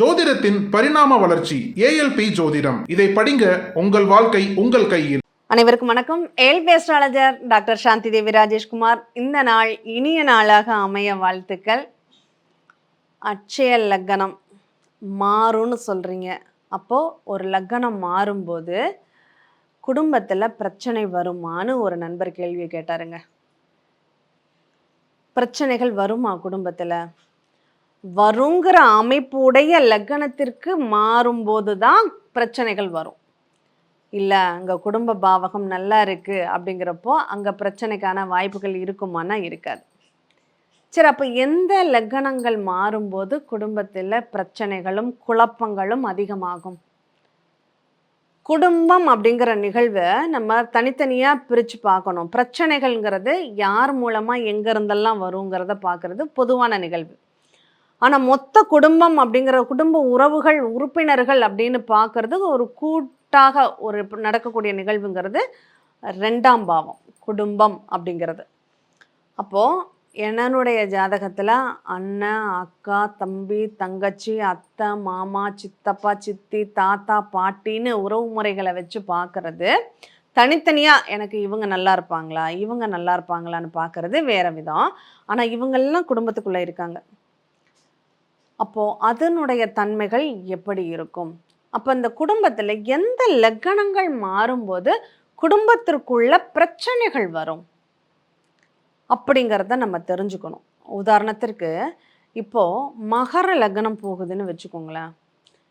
ஜோதிடத்தின் பரிணாம வளர்ச்சி ஏஎல்பி ஜோதிடம். இதை படிங்க உங்கள் வாழ்க்கை உங்கள் கையில். அனைவருக்கும் வணக்கம். ஏல்பி அஸ்ட்ராலஜர் டாக்டர் சாந்தி தேவி ராஜேஷ்குமார் இந்த நாள் இனிய நாளாக அமைய வாழ்த்துக்கள். அட்சய லக்கணம் மாறும்னு சொல்கிறீங்க அப்போது ஒரு லக்கணம் மாறும்போது குடும்பத்தில் பிரச்சனை வருமானு ஒரு நண்பர் கேள்வியை கேட்டாருங்க. பிரச்சனைகள் வருமா குடும்பத்தில்? வருங்கிற அமைப்புடைய லக்கணத்திற்கு மாறும்போது தான் பிரச்சனைகள் வரும். இல்லை அங்கே குடும்ப பாவகம் நல்லா இருக்குது அப்படிங்கிறப்போ அங்கே பிரச்சனைக்கான வாய்ப்புகள் இருக்குமானா இருக்காது. சரி அப்போ எந்த லக்கணங்கள் மாறும்போது குடும்பத்தில் பிரச்சனைகளும் குழப்பங்களும் அதிகமாகும்? குடும்பம் அப்படிங்கிற நிகழ்வை நம்ம தனித்தனியாக பிரித்து பார்க்கணும். பிரச்சனைகள்ங்கிறது யார் மூலமாக எங்கேருந்தெல்லாம் வருங்கிறத பார்க்குறது பொதுவான நிகழ்வு. ஆனால் மொத்த குடும்பம் அப்படிங்கிற குடும்ப உறவுகள் உறுப்பினர்கள் அப்படின்னு பார்க்கறது ஒரு கூட்டாக ஒரு நடக்கக்கூடிய நிகழ்வுங்கிறது ரெண்டாம் பாவம் குடும்பம் அப்படிங்கிறது. அப்போது என்னனுடைய ஜாதகத்தில் அண்ணன் அக்கா தம்பி தங்கச்சி அத்தை மாமா சித்தப்பா சித்தி தாத்தா பாட்டின்னு உறவு முறைகளை வச்சு பார்க்கறது தனித்தனியாக எனக்கு இவங்க நல்லா இருப்பாங்களா இவங்க நல்லா இருப்பாங்களான்னு பார்க்குறது வேற விதம். ஆனால் இவங்கெல்லாம் குடும்பத்துக்குள்ளே இருக்காங்க. அப்போது அதனுடைய தன்மைகள் எப்படி இருக்கும்? அப்போ இந்த குடும்பத்தில் எந்த லக்கணங்கள் மாறும்போது குடும்பத்திற்குள்ள பிரச்சனைகள் வரும்? அப்படிங்கிறத நம்ம தெரிஞ்சுக்கணும். உதாரணத்திற்கு இப்போது மகர லக்னம் போகுதுன்னு வச்சுக்கோங்களேன்.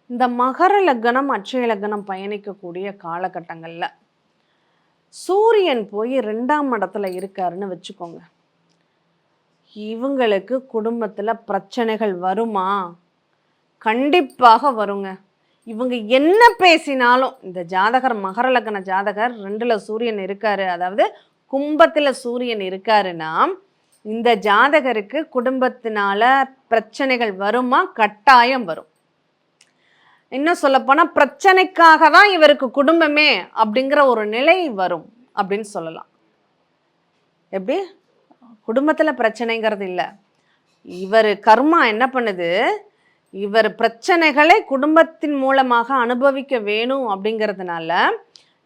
இந்த மகர லக்னம் அட்சய லக்னம் பயணிக்கக்கூடிய காலகட்டங்களில் சூரியன் போய் ரெண்டாம் இடத்துல இருக்காருன்னு வச்சுக்கோங்க. இவங்களுக்கு குடும்பத்தில் பிரச்சனைகள் வருமா? கண்டிப்பாக வருங்க. இவங்க என்ன பேசினாலும் இந்த ஜாதகர் மகர லக்ன ஜாதகர் ரெண்டில் சூரியன் இருக்காரு. அதாவது கும்பத்தில் சூரியன் இருக்காருன்னா இந்த ஜாதகருக்கு குடும்பத்தினால பிரச்சனைகள் வருமா? கட்டாயம் வரும். இன்னும் சொல்லப்போனால் பிரச்சனைக்காக தான் இவருக்கு குடும்பமே அப்படிங்கிற ஒரு நிலை வரும் அப்படின்னு சொல்லலாம். எப்படி? குடும்பத்தில் பிரச்சனைங்கிறது இல்லை. இவர் கர்மா என்ன பண்ணுது? இவர் பிரச்சனைகளை குடும்பத்தின் மூலமாக அனுபவிக்க வேணும் அப்படிங்கிறதுனால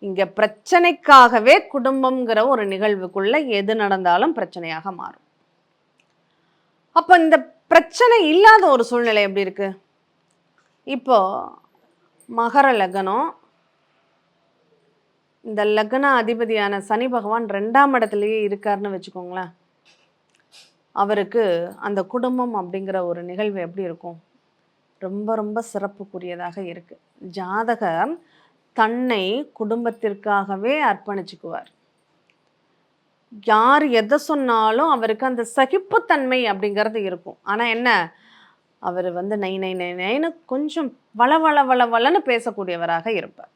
இங்கே பிரச்சனைக்காகவே குடும்பம்ங்கிற ஒரு நிகழ்வுக்குள்ள எது நடந்தாலும் பிரச்சனையாக மாறும். அப்போ இந்த பிரச்சனை இல்லாத ஒரு சூழ்நிலை எப்படி இருக்கு? இப்போ மகர லக்னம். இந்த லக்ன அதிபதியான சனி பகவான் ரெண்டாம் இடத்துலயே இருக்காருன்னு வச்சுக்கோங்களேன். அவருக்கு அந்த குடும்பம் அப்படிங்கிற ஒரு நிகழ்வு எப்படி இருக்கும்? ரொம்ப ரொம்ப சிறப்புக்குரியதாக இருக்குது ஜாதகர் தன்னை குடும்பத்திற்காகவே அர்ப்பணிச்சுக்குவார். யார் எதை சொன்னாலும் அவருக்கு அந்த சகிப்புத்தன்மை அப்படிங்கிறது இருக்கும். ஆனால் என்ன? அவர் வந்து நை நை நை நைன்னு கொஞ்சம் வள வள வள வளன்னு பேசக்கூடியவராக இருப்பார்.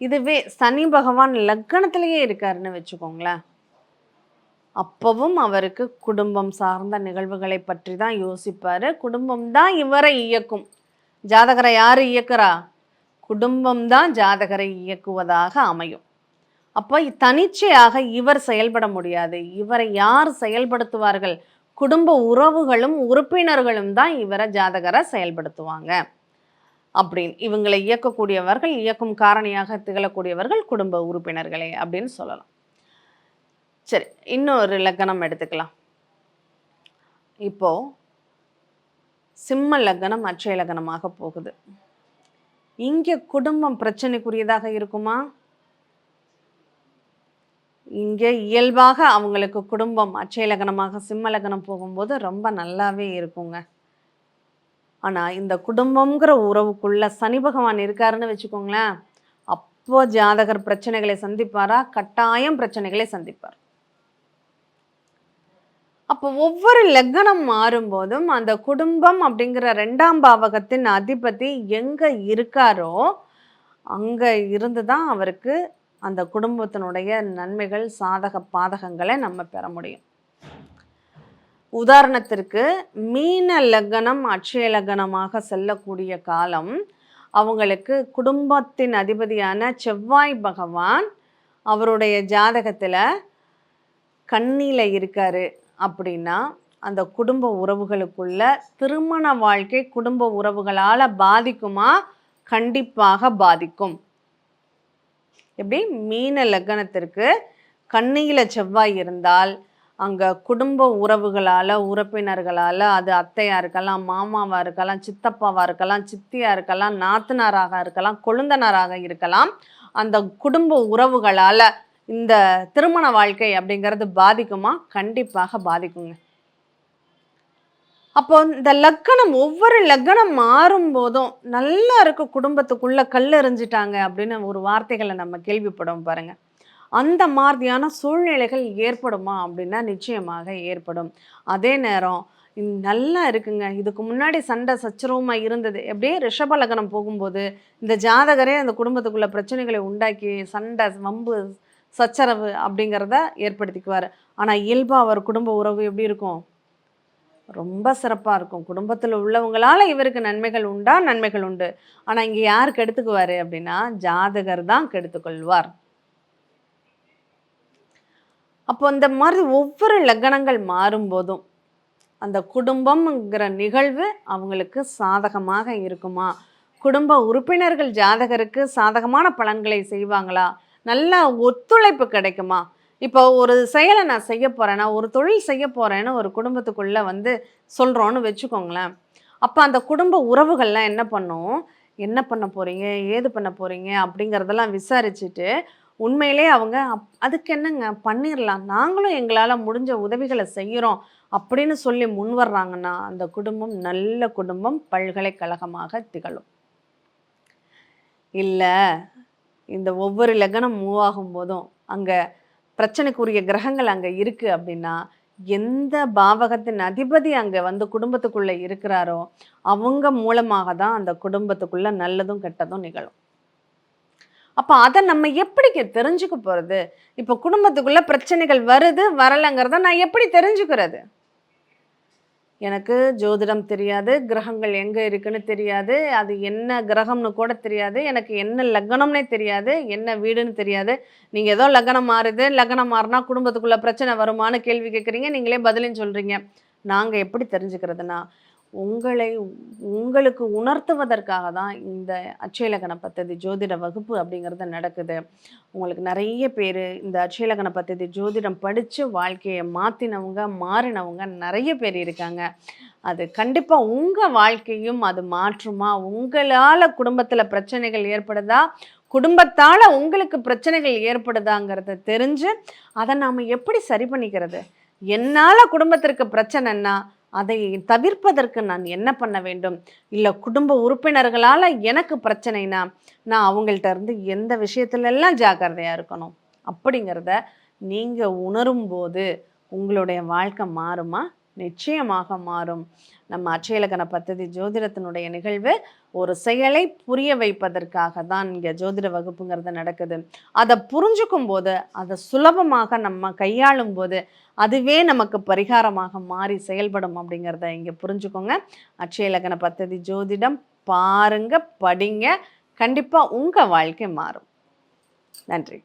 இதுவே சனி பகவான் லக்கணத்திலேயே இருக்காருன்னு வச்சுக்கோங்களேன். அப்பவும் அவருக்கு குடும்பம் சார்ந்த நிகழ்வுகளை பற்றி தான் யோசிப்பார். குடும்பம் தான் இவரை இயக்கும். ஜாதகரை யார் இயக்குறா? குடும்பம் தான் ஜாதகரை இயக்குவதாக அமையும். அப்போ தனிச்சையாக இவர் செயல்பட முடியாது. இவரை யார் செயல்படுத்துவார்கள்? குடும்ப உறவுகளும் உறுப்பினர்களும் தான் இவரை ஜாதகரை செயல்படுத்துவாங்க. அப்படின்னு இவங்களை இயக்கக்கூடியவர்கள் இயக்கும் காரணியாக திகழக்கூடியவர்கள் குடும்ப உறுப்பினர்களே அப்படின்னு சொல்லலாம். சரி இன்னொரு லக்கணம் எடுத்துக்கலாம். இப்போது சிம்ம லக்னம் அட்சய லக்னமாக போகுது. இங்கே குடும்பம் பிரச்சனைக்குரியதாக இருக்குமா? இங்கே இயல்பாக அவங்களுக்கு குடும்பம் அட்சய லக்னமாக சிம்ம லக்னம் போகும்போது ரொம்ப நல்லாவே இருக்குங்க. ஆனால் இந்த குடும்பங்கிற உறவுக்குள்ளே சனி பகவான் இருக்காருன்னு வச்சுக்கோங்களேன் அப்போ ஜாதகர் பிரச்சனைகளை சந்திப்பாரா? கட்டாயம் பிரச்சனைகளை சந்திப்பார். அப்போ ஒவ்வொரு லக்னம் மாறும்போதும் அந்த குடும்பம் அப்படிங்கிற ரெண்டாம் பாவகத்தின் அதிபதி எங்கே இருக்காரோ அங்கே இருந்து தான் அவருக்கு அந்த குடும்பத்தினுடைய நன்மைகள் சாதக பாதகங்களை நம்ம பெற முடியும். உதாரணத்திற்கு மீன லக்னம் அட்சய லக்னமாக செல்லக்கூடிய காலம் அவங்களுக்கு குடும்பத்தின் அதிபதியான செவ்வாய் பகவான் அவருடைய ஜாதகத்தில் கண்ணியில் இருக்காரு. அப்படின்னா அந்த குடும்ப உறவுகளுக்குள்ள திருமண வாழ்க்கை குடும்ப உறவுகளால் பாதிக்குமா? கண்டிப்பாக பாதிக்கும். எப்படி? மீன லக்னத்திற்கு கண்ணியில் செவ்வாய் இருந்தால் அங்கே குடும்ப உறவுகளால் உறுப்பினர்களால் அது அத்தையாக இருக்கலாம் மாமாவாக இருக்கலாம் சித்தப்பாவாக இருக்கலாம் சித்தியாக இருக்கலாம் நாத்தனாராக இருக்கலாம் கொழுந்தனாராக இருக்கலாம் அந்த குடும்ப உறவுகளால் இந்த திருமண வாழ்க்கை அப்படிங்கிறது பாதிக்குமா? கண்டிப்பாக பாதிக்குங்க. அப்போ இந்த லக்கணம் ஒவ்வொரு லக்கணம் மாறும் போதும் நல்லா இருக்க குடும்பத்துக்குள்ள கல் எறிஞ்சிட்டாங்க அப்படின்னு ஒரு வார்த்தைகளை நம்ம கேள்விப்படும் பாருங்க. அந்த மாதிரியான சூழ்நிலைகள் ஏற்படுமா அப்படின்னா நிச்சயமாக ஏற்படும். அதே நேரம் நல்லா இருக்குங்க. இதுக்கு முன்னாடி சண்டை சச்சரவுமா இருந்தது. எப்படியே ரிஷப லக்னம் போகும்போது இந்த ஜாதகரே அந்த குடும்பத்துக்குள்ள பிரச்சனைகளை உண்டாக்கி சண்டை வம்பு சச்சரவு அப்படிங்கிறத ஏற்படுத்திக்குவார். ஆனால் இயல்பாக அவர் குடும்ப உறவு எப்படி இருக்கும்? ரொம்ப சிறப்பாக இருக்கும். குடும்பத்தில் உள்ளவங்களால இவருக்கு நன்மைகள் உண்டா? நன்மைகள் உண்டு. ஆனால் இங்கே யார் கெடுத்துக்குவார் அப்படின்னா ஜாதகர் தான் கெடுத்துக்கொள்வார். அப்போ இந்த மாதிரி ஒவ்வொரு லக்னங்கள் மாறும்போதும் அந்த குடும்பம்ங்கிற நிகழ்வு அவங்களுக்கு சாதகமாக இருக்குமா? குடும்ப உறுப்பினர்கள் ஜாதகருக்கு சாதகமான பலன்களை செய்வாங்களா? நல்ல ஒத்துழைப்பு கிடைக்குமா? இப்போ ஒரு செயலை நான் செய்ய போகிறேன்னா ஒரு தொழில் செய்ய போகிறேன்னு ஒரு குடும்பத்துக்குள்ளே வந்து சொல்கிறோன்னு வச்சுக்கோங்களேன். அப்போ அந்த குடும்ப உறவுகள்லாம் என்ன பண்ணும்? என்ன பண்ண போகிறீங்க ஏது பண்ண போகிறீங்க அப்படிங்கிறதெல்லாம் விசாரிச்சுட்டு உண்மையிலே அவங்க அப் அதுக்கு என்னங்க? பண்ணிடலாம் நாங்களும் எங்களால் முடிஞ்ச உதவிகளை செய்கிறோம் அப்படின்னு சொல்லி முன் வர்றாங்கன்னா அந்த குடும்பம் நல்ல குடும்பம் பல்கலைக்கழகமாக திகழும். இல்லை இந்த ஒவ்வொரு லக்னம் மூவ் ஆகும் போதும் அங்கே பிரச்சனைக்குரிய கிரகங்கள் அங்கே இருக்குது அப்படின்னா எந்த பாவகத்தின் அதிபதி அங்கே வந்து குடும்பத்துக்குள்ளே இருக்கிறாரோ அவங்க மூலமாக தான் அந்த குடும்பத்துக்குள்ளே நல்லதும் கெட்டதும் நிகழும். அப்போ அதை நம்ம எப்படி தெரிஞ்சுக்க போகிறது இப்போ குடும்பத்துக்குள்ளே பிரச்சனைகள் வருது வரலைங்கிறத நான் எப்படி தெரிஞ்சுக்கிறது? எனக்கு ஜோதிடம் தெரியாது கிரகங்கள் எங்கே இருக்குன்னு தெரியாது அது என்ன கிரகம்னு கூட தெரியாது எனக்கு என்ன லக்னம்னே தெரியாது என்ன வீடுன்னு தெரியாது. நீங்கள் ஏதோ லக்னம் மாறுது லக்னம் மாறினா குடும்பத்துக்குள்ளே பிரச்சனை வருமான்னு கேள்வி கேட்குறீங்க நீங்களே பதிலும் சொல்கிறீங்க நாங்கள் எப்படி தெரிஞ்சுக்கிறதுனா உங்களை உங்களுக்கு உணர்த்துவதற்காக தான் இந்த அச்சயலக்கண பத்ததி ஜோதிட வகுப்பு அப்படிங்கிறது நடக்குது. உங்களுக்கு நிறைய பேர் இந்த அச்சயலக்கண பத்ததி ஜோதிடம் படித்து வாழ்க்கையை மாற்றினவங்க மாறினவங்க நிறைய பேர் இருக்காங்க. அது கண்டிப்பாக உங்கள் வாழ்க்கையும் அது மாற்றுமா? உங்களால் குடும்பத்தில் பிரச்சனைகள் ஏற்படுதா? குடும்பத்தால் உங்களுக்கு பிரச்சனைகள் ஏற்படுதாங்கிறத தெரிஞ்சு அதை நாம் எப்படி சரி பண்ணிக்கிறது? என்னால் குடும்பத்திற்கு பிரச்சனைன்னா அதை தவிர்ப்பதற்கு நான் என்ன பண்ண வேண்டும்? இல்லை குடும்ப உறுப்பினர்களால் எனக்கு பிரச்சனைனா நான் அவங்கள்ட்ட இருந்து எந்த விஷயத்துலெல்லாம் ஜாக்கிரதையாக இருக்கணும்? அப்படிங்கிறத நீங்கள் உணரும்போது உங்களுடைய வாழ்க்கை மாறுமா? நிச்சயமாக மாறும். நம்ம அச்சயலக்கண பத்ததி ஜோதிடத்தினுடைய நிகழ்வு ஒரு செயலை புரிய வைப்பதற்காக தான் இங்கே ஜோதிட வகுப்புங்கிறது நடக்குது. அதை புரிஞ்சுக்கும் போது அதை சுலபமாக நம்ம கையாளும் போது அதுவே நமக்கு பரிகாரமாக மாறி செயல்படும் அப்படிங்கிறத இங்கே புரிஞ்சுக்கோங்க. அச்சயலக்கண பத்ததி ஜோதிடம் பாருங்க படிங்க. கண்டிப்பாக உங்கள் வாழ்க்கை மாறும். நன்றி.